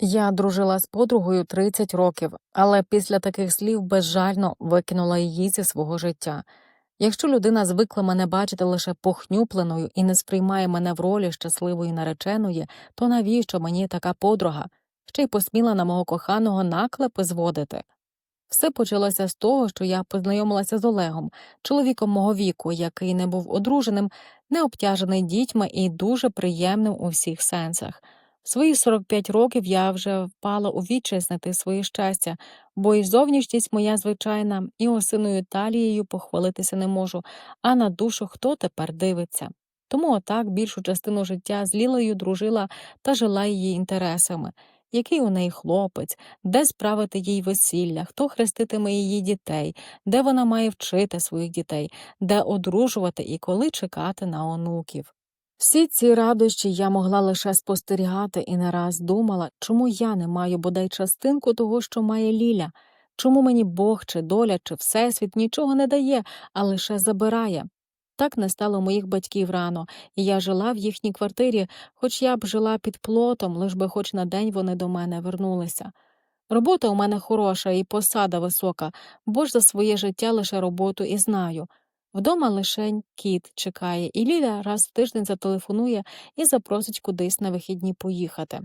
Я дружила з подругою 30 років, але після таких слів безжально викинула її зі свого життя. Якщо людина звикла мене бачити лише похнюпленою і не сприймає мене в ролі щасливої нареченої, то навіщо мені така подруга? Ще й посміла на мого коханого наклепи зводити. Все почалося з того, що я познайомилася з Олегом, чоловіком мого віку, який не був одруженим, не обтяжений дітьми і дуже приємним у всіх сенсах. Свої 45 років я вже впала у відчай знайти своє щастя, бо і зовнішність моя звичайна, і осиною талією похвалитися не можу, а на душу хто тепер дивиться. Тому отак більшу частину життя з Лілею дружила та жила її інтересами. Який у неї хлопець, де справити їй весілля, хто хреститиме її дітей, де вона має вчити своїх дітей, де одружувати і коли чекати на онуків. Всі ці радощі я могла лише спостерігати і не раз думала, чому я не маю бодай частинку того, що має Ліля, чому мені Бог чи доля, чи Всесвіт нічого не дає, а лише забирає. Так не стало моїх батьків рано, і я жила в їхній квартирі, хоч я б жила під плотом, лиш би хоч на день вони до мене вернулися. Робота у мене хороша і посада висока, бо ж за своє життя лише роботу і знаю. Вдома лишень кіт чекає, і Ліля раз в тиждень зателефонує і запросить кудись на вихідні поїхати.